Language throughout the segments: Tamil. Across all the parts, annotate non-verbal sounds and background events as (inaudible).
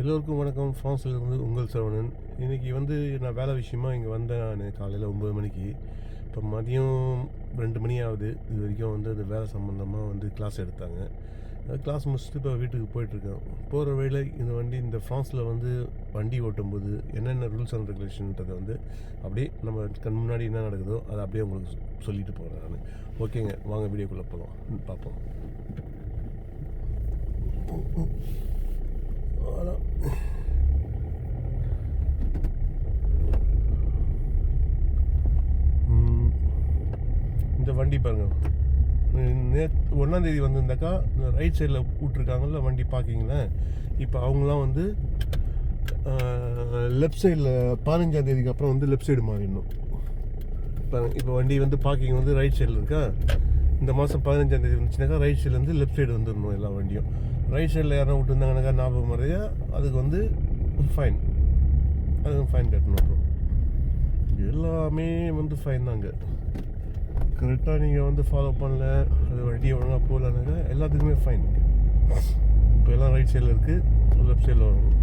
எல்லோருக்கும் வணக்கம். ஃப்ரான்ஸ்லேருந்து உங்கள் சரவணன். இன்றைக்கி வந்து நான் வேலை விஷயமா இங்கே வந்தேன் நான் காலையில் ஒம்பது மணிக்கு. இப்போ மதியம் ரெண்டு மணி ஆகுது. இது வரைக்கும் வந்து அந்த வேலை சம்மந்தமாக வந்து கிளாஸ் எடுத்தாங்க. கிளாஸ் முடிச்சுட்டு இப்போ வீட்டுக்கு போயிட்டுருக்கேன். போகிற வழியில் இந்த வண்டி இந்த ஃப்ரான்ஸில் வந்து வண்டி ஓட்டும்போது என்னென்ன ரூல்ஸ் அண்ட் ரெகுலேஷன்றதை வந்து அப்படியே நம்ம கண் முன்னாடி என்ன நடக்குதோ அதை அப்படியே உங்களுக்கு சொல்லிட்டு போகிறேன் நான். ஓகேங்க. வாங்க வீடியோக்குள்ளே போகலாம். பார்ப்போம். அதான் இந்த வண்டி பாருங்க. நே ஒன்றாந்தேதி வந்திருந்தாக்கா இந்த ரைட் சைடில் விட்ருக்காங்கல்ல வண்டி பார்க்கிங்கில் இப்போ அவங்களாம் வந்து லெஃப்ட் சைடில் பதினஞ்சாம் தேதிக்கு அப்புறம் வந்து லெஃப்ட் சைடு மாறிடணும். இப்போ இப்போ வண்டி வந்து பார்க்கிங் வந்து ரைட் சைடில் இருக்கா? இந்த மாதம் பதினஞ்சாம் தேதி வந்துச்சுனாக்கா ரைட் சைடுலேருந்து லெஃப்ட் சைடு வந்துடணும் எல்லா வண்டியும். ரைட் சைடில் யாரும் விட்டுருந்தாங்கனாக்கா ஞாபகம் முறையா அதுக்கு வந்து ஃபைன் அதுக்கு ஃபைன் கட்டணும் அப்புறம் எல்லாமே வந்து ஃபைன் தாங்க. கரெக்டாக நீங்கள் வந்து ஃபாலோ பண்ணல அது வண்டியை ஒழுங்காக போகலனாக்கா எல்லாத்துக்குமே ஃபைன் இப்போ எல்லாம் ரைட் சைடில் இருக்குது லெஃப்ட் சைடில் வரும்.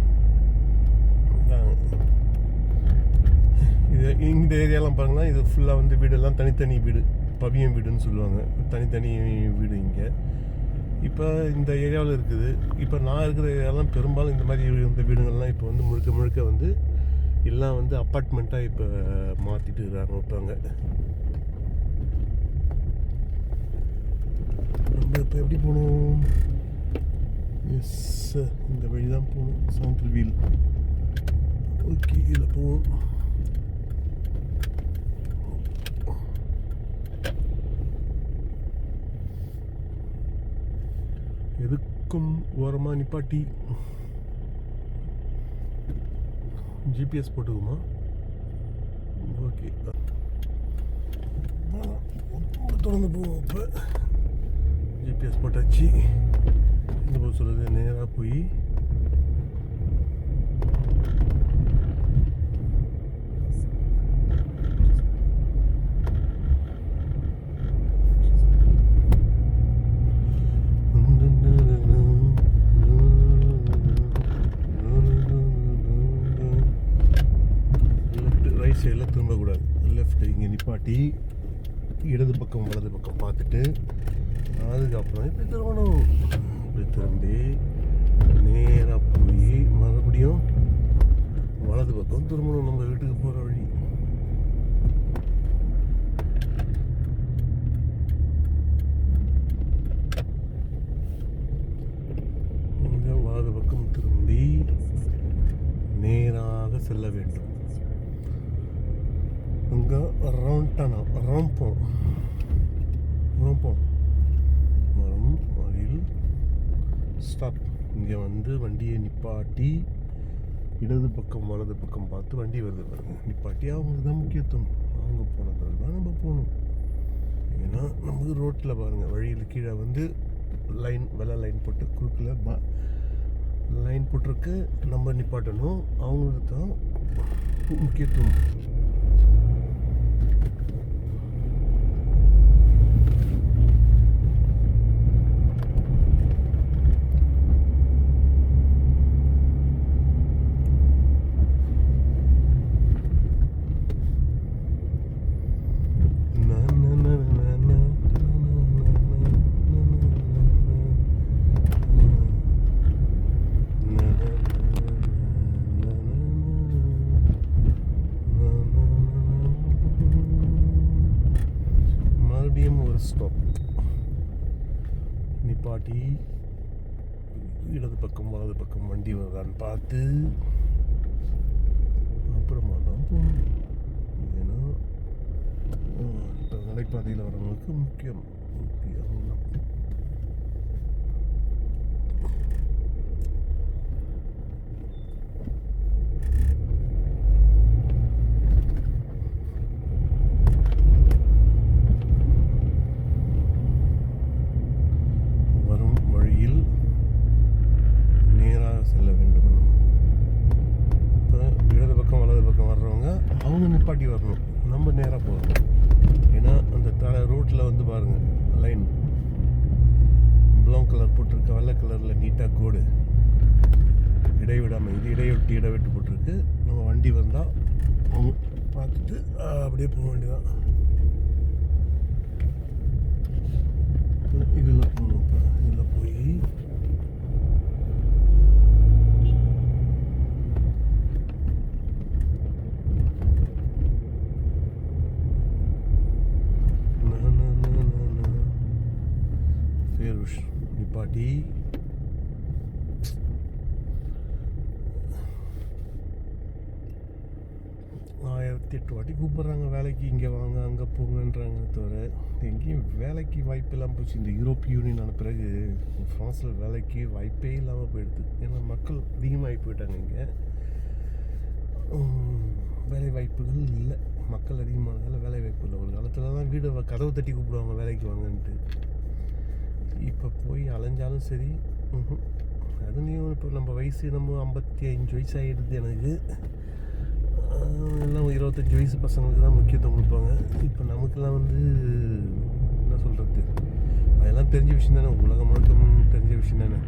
இது இந்த ஏரியாலாம் பாருங்கன்னா இது ஃபுல்லாக வந்து வீடெல்லாம் தனித்தனி வீடு. பவியம் வீடுன்னு சொல்லுவாங்க. தனித்தனி வீடு இங்கே. இப்போ இந்த ஏரியாவில் இருக்குது. இப்போ நான் இருக்கிற ஏரியாலாம் பெரும்பாலும் இந்த மாதிரி இந்த வீடுங்கள்லாம் இப்போ வந்து முழுக்க முழுக்க வந்து எல்லாம் வந்து அப்பார்ட்மெண்ட்டாக இப்போ மாற்றிட்டு இருக்கிறாங்க வைப்பாங்க நம்ம இப்போ எப்படி போகணும்? எஸ் இந்த வழி தான் போகணும். சென்ட்ரல் வீல் ஓகே இதில் போவோம். எதுக்கும் ஓரமாக நிப்பாட்டி. ஜிபிஎஸ் போட்டுக்குமா? ஓகே தொடர்ந்து போவோம் இப்போ ஜிபிஎஸ் போட்டாச்சு. என்ன போக சொல்லுது நேராக போய் லெஃப்ட் ரைட் சைடில் திரும்பக்கூடாது லெஃப்ட் இங்கே நிப்பாட்டி இடது பக்கம் வலது பக்கம் அதுக்கப்புறம் இப்படி திரும்பணும். இப்படி திரும்பி நேராக போய் மறுபடியும் வலது பக்கம் திரும்பணும் நம்ம வீட்டுக்கு போகிற வழி. வலது பக்கம் திரும்பி நேராக செல்ல வேண்டும். அங்கே ரவுண்டானா ராம்போம் ராம்போம் வரும் வழியில் ஸ்டாப் இங்கே வந்து வண்டியை நிப்பாட்டி இடது பக்கம் வலது பக்கம் பார்த்து வண்டி வருது பாருங்க. நிப்பாட்டி அவங்களுக்கு தான் முக்கியத்துவம். அவங்க போன பிறகு தான் நம்ம போகணும். ஏன்னா நமக்கு ரோட்டில் பாருங்கள் வழியில் கீழே வந்து லைன் வெலை லைன் போட்டு குறுக்கில் பா லைன் போட்டிருக்கு. நம்ம நிப்பாட்டணும். அவங்களுக்கு தான் முக்கியத்துவம் Na, na, na, na, na, na, na, na, மறுபடியும் ஒரு ஸ்டாப் நிப்பாட்டி இடது பக்கம் வலது பக்கம் என்னன்னு பார்த்து அப்புறமா தான் போகணும் ஏன்னா இப்போ நடைபாதையில் வரவங்களுக்கு முக்கியம். முக்கியம் தான். வரும் வழியில் நேராக செல்ல வேண்டும் இப்போ இடது பக்கம் வலது பக்கம் வர்றவங்க அவங்க நிப்பாட்டி வரணும் நம்ம நேராக போகணும் ஏன்னா அந்த தலை ரோட்டில் வந்து பாருங்கள் லைன் ப்ரௌன் கலர் போட்டிருக்க வெள்ளை கலரில் நீட்டாக கோடு இடைவிடாமல் இது இடையொட்டி இடைவிட்டு போட்டிருக்கு. நம்ம வண்டி வந்தால் பார்த்துட்டு அப்படியே போக வேண்டியதான் இதில் போகணும் இப்போ. இதில் போய். ஃபேருஷ் நிப்பாட்டி. ஆயிரத்தி எட்டு வாட்டி கூப்பிட்றாங்க வேலைக்கு இங்கே வாங்க அங்கே போங்கன்றாங்க தவிர எங்கேயும் வேலைக்கு வாய்ப்பு இல்லாமல் போச்சு. இந்த யூரோப்பிய யூனியன் ஆன பிறகு ஃப்ரான்ஸில் வேலைக்கு வாய்ப்பே இல்லாமல் போயிடுது. ஏன்னா மக்கள் அதிகமாகி போயிட்டாங்க இங்கே. வேலை வாய்ப்புகள் இல்லை. மக்கள் அதிகமானதால் வேலை வாய்ப்பு இல்லை. ஒரு காலத்தில் தான் வீடு வ- கதவு தட்டி கூப்பிடுவாங்க வேலைக்கு வாங்கன்ட்டு. இப்போ போய் அலைஞ்சாலும் சரி அதுலேயும் இப்போ நம்ம வயசு நம்ம ஐம்பத்தி அஞ்சு வயசு ஆகிடுது எனக்கு. எல்லாம் இருபத்தஞ்சி வயசு பசங்களுக்கு தான் முக்கியத்துவம் கொடுப்பாங்க. இப்போ நமக்கெல்லாம் வந்து என்ன சொல்கிறது அதெல்லாம் தெரிஞ்ச விஷயம் தானே. உலகம் முழுக்க தெரிஞ்ச விஷயம் தானே.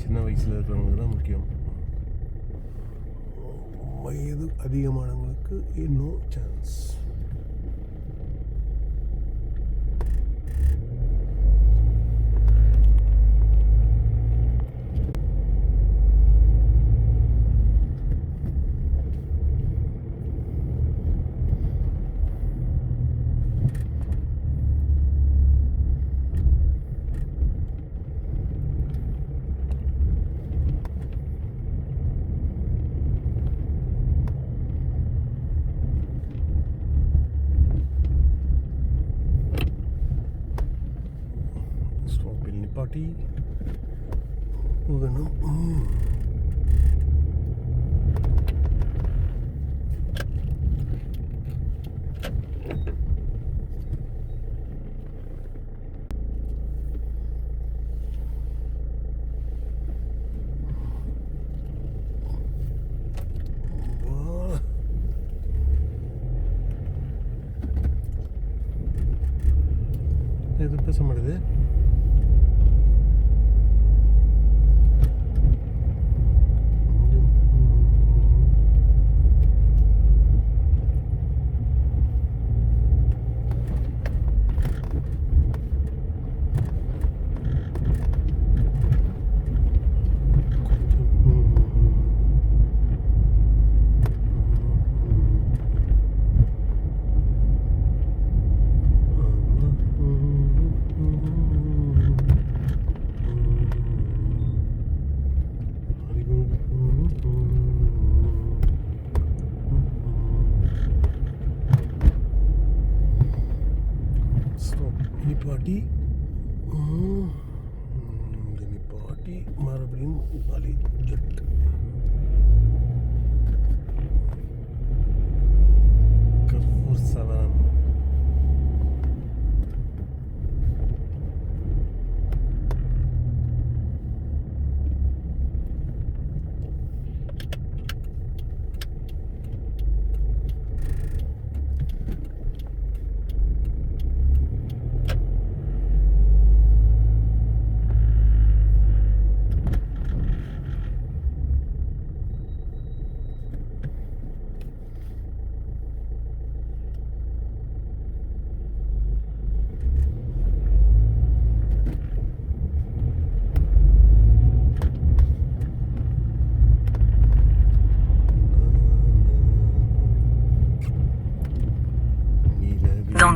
சின்ன வயசில் இருக்கிறவங்களுக்கு தான் முக்கியம். வயது அதிகமானவங்களுக்கு இன்னும் chance Riyadi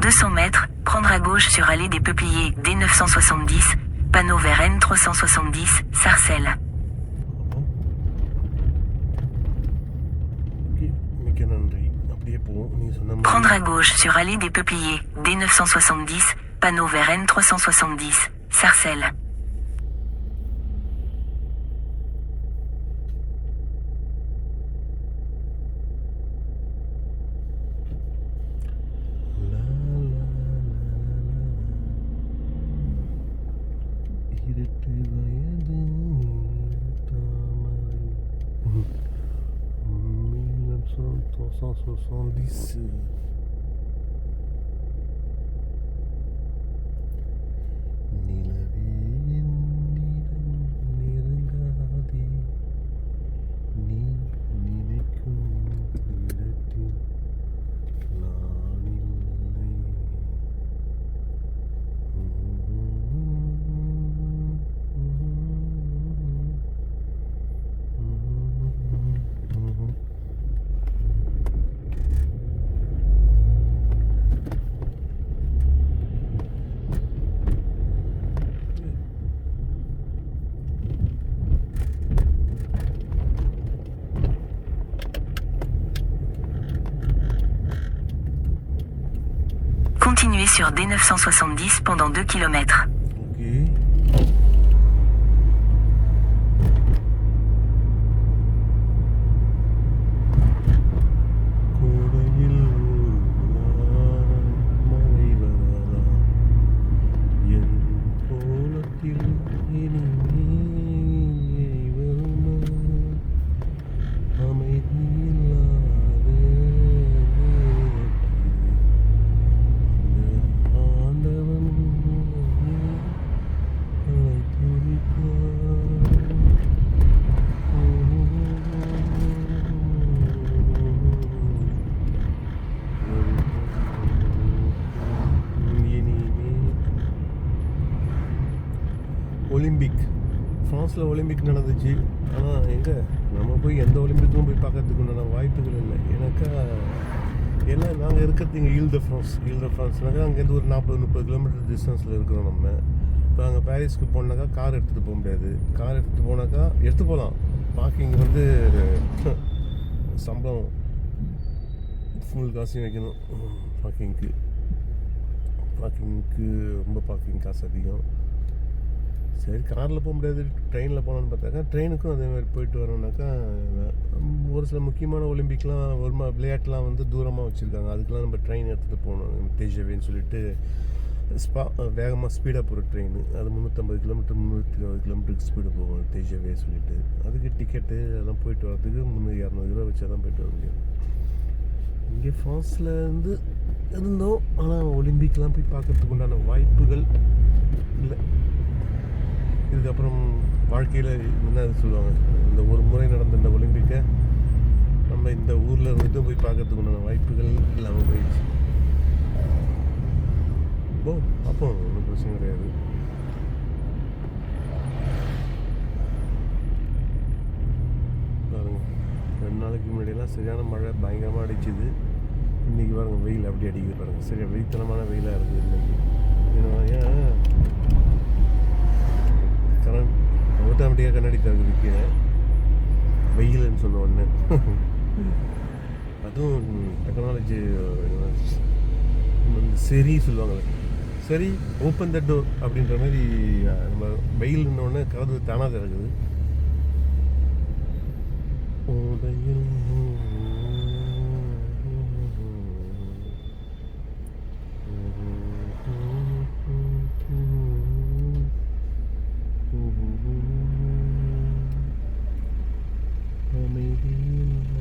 200 mètres, prendre à gauche sur allée des Peupliers, D970, panneau vers N370, Sarcelles. Prendre à gauche sur allée des Peupliers, D970, panneau vers N370, Sarcelles. Hasan değilsin. sur D970 pendant 2 km. Olympic ஃப்ரான்ஸில் ஒலிம்பிக் நடந்துச்சு. ஆனால் எங்கே? நம்ம போய் எந்த ஒலிம்பிக்கும் போய் பார்க்கறதுக்கு உண்டான வாய்ப்புகள் இல்லை. ஏன்னாக்கா எல்லாம் நாங்கள் இருக்கிறது இங்கே Ile de France Ile de ஃப்ரான்ஸ்னாக்கா அங்கேருந்து ஒரு நாற்பது முப்பது கிலோமீட்டர் டிஸ்டன்ஸில் இருக்கிறோம் நம்ம. இப்போ அங்கே பாரிஸ்க்கு போனாக்கா கார் எடுத்துகிட்டு போக முடியாது. கார் எடுத்துகிட்டு போனாக்கா எடுத்து போகலாம். பார்க்கிங் வந்து சம்பளம் ஃபுல் காசையும் வைக்கணும். பார்க்கிங்க்கு பார்க்கிங்க்கு ரொம்ப பார்க்கிங் காசு அதிகம். சரி காரில் போக முடியாது. ட்ரெயினில் போகலான்னு பார்த்தாக்கா ட்ரெயினுக்கும் அதே மாதிரி போயிட்டு வரோம்னாக்கா ஒரு சில முக்கியமான ஒலிம்பிக்லாம் ஒரு மா விளையாட்டுலாம் வந்து தூரமாக வச்சுருக்காங்க. அதுக்கெலாம் நம்ம ட்ரெயின் எடுத்துகிட்டு போகணும். தேஜவேன்னு சொல்லிட்டு ஸ்பா வேகமாக ஸ்பீடாக போகிற ட்ரெயின் அது முந்நூற்றம்பது கிலோமீட்டர் முந்நூற்றி இருபது கிலோமீட்டருக்கு ஸ்பீடு போகும். தேஜவே சொல்லிட்டு. அதுக்கு டிக்கெட்டு அதெல்லாம் போயிட்டு வரதுக்கு முந்நூறு இரநூறு ரூபா வச்சா தான் போயிட்டு வர முடியும். இங்கே ஃப்ரான்ஸில் இருந்து இருந்தோம். ஆனால் ஒலிம்பிக்லாம் போய் பார்க்கறதுக்கு உண்டான வாய்ப்புகள் இல்லை. இதுக்கப்புறம் வாழ்க்கையில் என்ன சொல்லுவாங்க? இந்த ஒரு முறை நடந்த இந்த ஒலிம்பிக்கை நம்ம இந்த ஊரில் இருந்துட்டு போய் பார்க்கறதுக்கு உண்டான வாய்ப்புகள் இல்லாமல் போயிடுச்சு. ஓ அப்போ ஒன்றும் பிரச்சனை கிடையாது. பாருங்க ரெண்டு நாளைக்கு முன்னாடியெல்லாம் சரியான மழை பயங்கரமாக அடிச்சுது. இன்றைக்கி பாருங்கள் வெயில் அப்படி அடிக்குது பாருங்கள் சரியாக வெயித்தனமான வெயிலாக இருக்குது இன்றைக்கி ஏன்னா ஏன்? ஆட்டோமேட்டிக்காக கண்ணாடி திறந்து வைக்கிறேன் வெயில்னு சொன்ன உடனே. அதுவும் டெக்னாலஜி சரி சொல்லுவாங்கள்ல சரி ஓப்பன் த டோர் அப்படின்ற மாதிரி நம்ம வெயில்ன உடனே கதவு தானாக திறக்குது. Maybe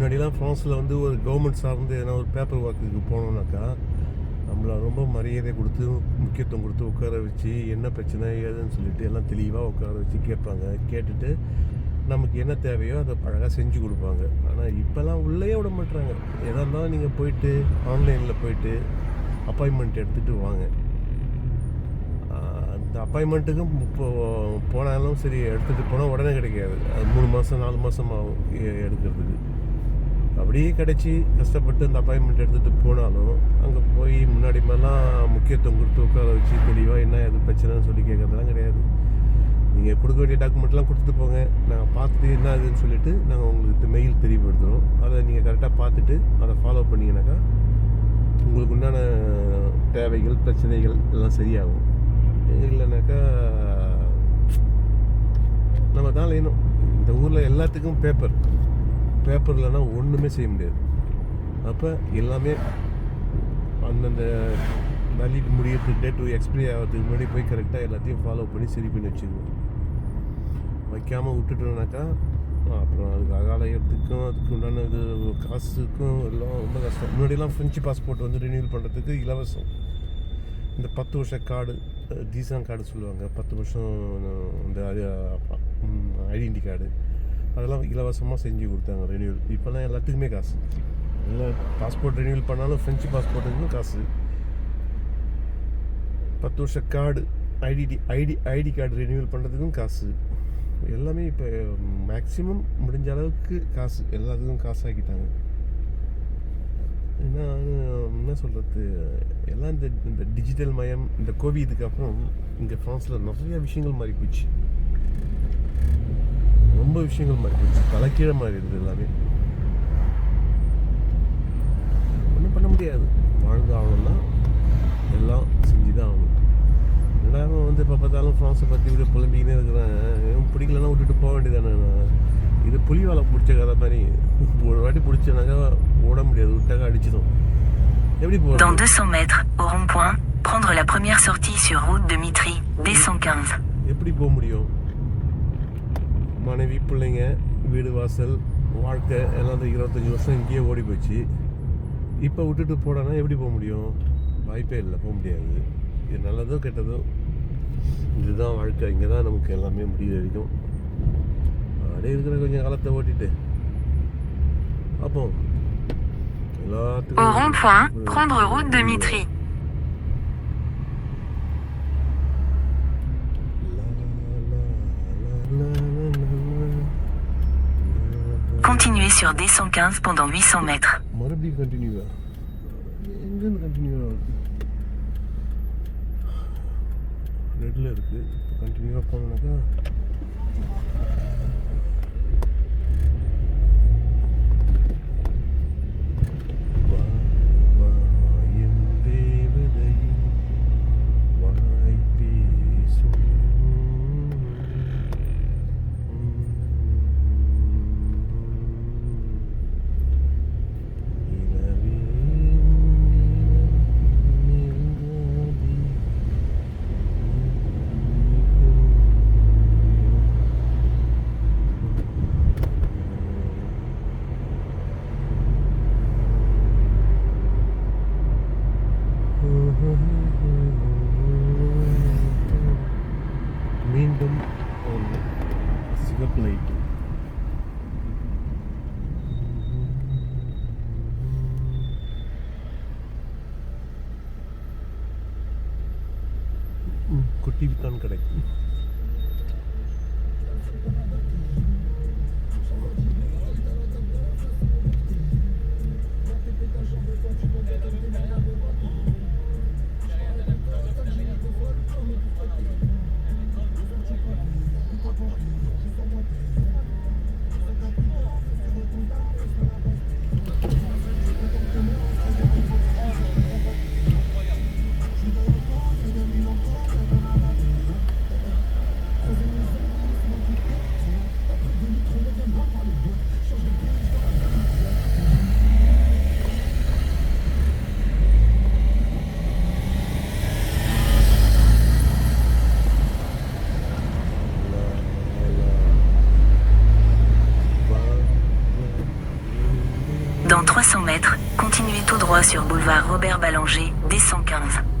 முன்னாடிலாம் ஃப்ரான்ஸில் வந்து ஒரு கவர்மெண்ட் சார்ந்து எதனா ஒரு பேப்பர் ஒர்க்குக்கு போனோம்னாக்கா நம்மள ரொம்ப மரியாதை கொடுத்து முக்கியத்துவம் கொடுத்து உட்கார வச்சு என்ன பிரச்சனை ஏதுன்னு சொல்லிட்டு எல்லாம் தெளிவாக உட்கார வச்சு கேட்பாங்க. கேட்டுட்டு நமக்கு என்ன தேவையோ அதை அழகாக செஞ்சு கொடுப்பாங்க. ஆனால் இப்போல்லாம் உள்ளே விட மாட்டுறாங்க எதாக இருந்தாலும் நீங்கள் போயிட்டு ஆன்லைனில் போயிட்டு அப்பாயின்மெண்ட் எடுத்துகிட்டு வாங்க. அந்த அப்பாயின்மெண்ட்டுக்கும் இப்போ போனாலும் சரி எடுத்துகிட்டு போனால் உடனே கிடைக்காது. அது மூணு மாதம் நாலு மாதம் ஆகும் எடுக்கிறதுக்கு. அப்படியே கிடச்சி கஷ்டப்பட்டு அந்த அப்பாயின்மெண்ட் எடுத்துகிட்டு போனாலும் அங்கே போய் முன்னாடி மாதிரிலாம் முக்கியத்துவம் கொடுத்து உட்கார வச்சு தெளிவாக என்ன எது பிரச்சனைன்னு சொல்லி கேட்குறதுலாம் கிடையாது. நீங்கள் கொடுக்க வேண்டிய டாக்குமெண்ட்லாம் கொடுத்துட்டு போங்க. நாங்கள் பார்த்துட்டு என்ன ஆகுதுன்னு சொல்லிட்டு நாங்கள் உங்களுக்கு மெயில் தெரியப்படுத்துகிறோம் அதை நீங்கள் கரெக்டாக பார்த்துட்டு அதை ஃபாலோ பண்ணிங்கனாக்கா உங்களுக்கு உண்டான தேவைகள் பிரச்சனைகள் எல்லாம் சரியாகும். இல்லைனாக்கா நம்ம தான் வேணும் இந்த ஊரில் எல்லாத்துக்கும் பேப்பர் பேப்பர் இல்லைன்னா ஒன்றுமே செய்ய முடியாது. அப்போ எல்லாமே அந்தந்த வேலிட் முடியறதுக்கு டேட் எக்ஸ்பிரி ஆகிறதுக்கு முன்னாடி போய் கரெக்டாக எல்லாத்தையும் ஃபாலோ பண்ணி சரி பண்ணி வச்சுக்கணும். வைக்காமல் விட்டுட்டோம்னாக்கா அப்புறம் அதுக்கு அகாலயத்துக்கும் அதுக்கு உண்டான இது காசுக்கும் எல்லாம் ரொம்ப கஷ்டம். முன்னாடிலாம் ஃப்ரெஞ்சு பாஸ்போர்ட் வந்து ரினியூவல் பண்ணுறதுக்கு இலவசம். இந்த பத்து வருஷ கார்டு டீசான் கார்டு சொல்லுவாங்க. பத்து வருஷம் இந்த ஐடென்டி கார்டு அதெல்லாம் இலவசமாக செஞ்சு கொடுத்தாங்க ரெனியூவல் இப்போல்லாம் எல்லாத்துக்குமே காசு. எல்லாம் பாஸ்போர்ட் ரெனியூவல் பண்ணாலும் ஃப்ரெஞ்சு பாஸ்போர்ட்டுக்கும் காசு. பத்து வருஷ card ID ID ID card renewal பண்ணுறதுக்கும் காசு. எல்லாமே இப்போ மேக்ஸிமம் முடிஞ்ச அளவுக்கு காசு. எல்லாத்துக்கும் காசு ஆக்கிட்டாங்க என்ன என்ன சொல்கிறது எல்லாம் இந்த இந்த டிஜிட்டல் மயம் இந்த கோவிதுக்கு அப்புறம் இங்கே ஃப்ரான்ஸில் நிறைய விஷயங்கள் மாறி போச்சு ரொம்ப விஷயங்கள் மாறி போச்சு. தலைக்கீழ மாறி இருக்குது எல்லாமே. ஒன்றும் பண்ண முடியாது. வாழ்ந்து ஆகணும்னா எல்லாம் செஞ்சு தான் ஆகணும். என்னடா வந்து இப்போ பார்த்தாலும் ஃப்ரான்ஸை பற்றி இப்படி புலம்பிக்கினே இருக்கிறேன்? பிடிக்கலன்னா விட்டுட்டு போக வேண்டியதானே நான். இது புலி வாழை பிடிச்ச கதை மாதிரி. ஒரு வாட்டி பிடிச்சனாக்கா ஓட முடியாது. விட்டாக்கா அடிச்சிடும் எப்படி Dans போகிறது 200 mètres, au rond-point, prendre la première sortie sur route de Mitry, D115. எப்படி போக முடியும்? மனைவி பிள்ளைங்க வீடு வாசல் வாழ்க்கை எல்லாம் இந்த இருபத்தஞ்சி வருஷம் இங்கேயே ஓடி போச்சு. இப்போ விட்டுட்டு போடனா எப்படி போக முடியும்? வாய்ப்பே இல்லை போக முடியாது. இது நல்லதோ கெட்டதோ? இதுதான் வாழ்க்கை. இங்கே தான் நமக்கு எல்லாமே முடிவு வரைக்கும். அப்படியே இருக்கிற கொஞ்சம் காலத்தை ஓட்டிட்டு. பார்ப்போம். Au எல்லாத்துக்கும் sur D115 pendant 800 mètres. மறுபடியும் கண்டினியூவா எங்கேருந்து கண்டினியூ ஆகுது ரெட்டில் இருக்குது இப்போ கண்டினியூவாக போனோம்னாக்கா continuez tout droit sur boulevard Robert Ballanger, D115. (laughs)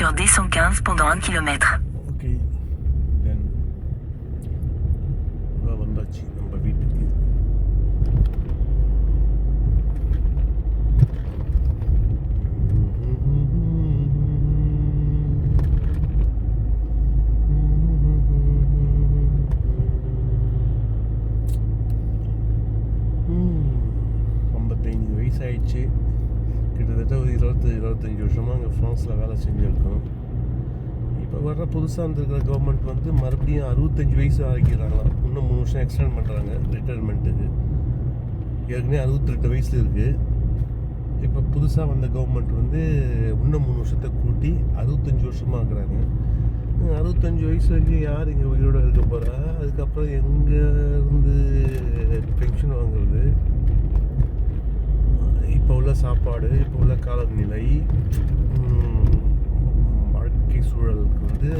sur D115 pendant 1 km. புதுசாக வந்திருக்கிற கவர்மெண்ட் வந்து மறுபடியும் அறுபத்தஞ்சு வயசு ஆகிக்கிறாங்களாம். இன்னும் மூணு வருஷம் எக்ஸ்டெண்ட் பண்ணுறாங்க ரிட்டையர்மெண்ட்டுக்கு ஏற்கனவே அறுபத்தெட்டு வயசு இருக்குது இப்போ புதுசாக வந்த கவர்மெண்ட் வந்து இன்னும் மூணு வருஷத்தை கூட்டி அறுபத்தஞ்சு வருஷமாக ஆக்குறாங்க அறுபத்தஞ்சி அறுபத்தஞ்சு வயசு வரைக்கும் யார் இங்கே உயிரோட இருக்க போகிறா அதுக்கப்புறம் எங்கே இருந்து பென்ஷன் வாங்குறது? இப்போ உள்ள சாப்பாடு இப்போ உள்ள காலநிலை வாழ்க்கை சூழலுக்கு வந்து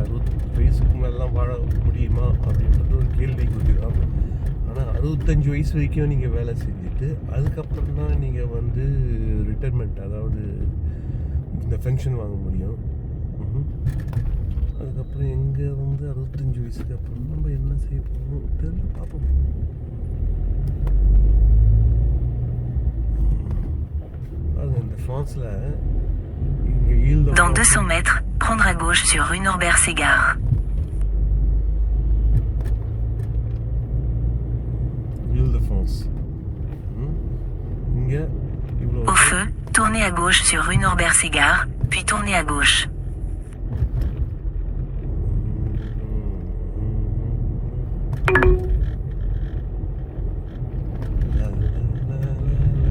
அறுபத்தி வயசுக்கு மேலாம் வாழ முடியுமா அப்படின்றது ஒரு கேள்விக்குறி தான் ஆனால் அறுபத்தஞ்சு வயசு வரைக்கும் நீங்கள் வேலை செஞ்சுட்டு அதுக்கப்புறம் தான் நீங்கள் வந்து ரிட்டைர்மெண்ட் அதாவது இந்த பென்ஷன் வாங்க முடியும். அதுக்கப்புறம் எங்கே வந்து அறுபத்தஞ்சு வயசுக்கு அப்புறம் நம்ம என்ன செய்ய போகிறோம் தெரியல பார்ப்போம். பாருங்க இந்த ஃப்ரான்ஸில் இங்கே ஈல்ட Dans 200 mètres, Prendre à gauche sur rue Norbert Ségard. Au feu, tournez à gauche sur rue Norbert Ségard, puis tournez à gauche.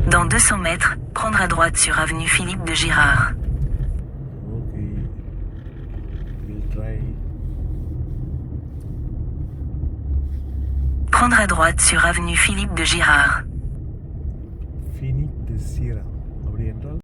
Dans 200 mètres, prendre à droite sur avenue Philippe de Girard. Prendre à droite sur avenue Philippe de Girard.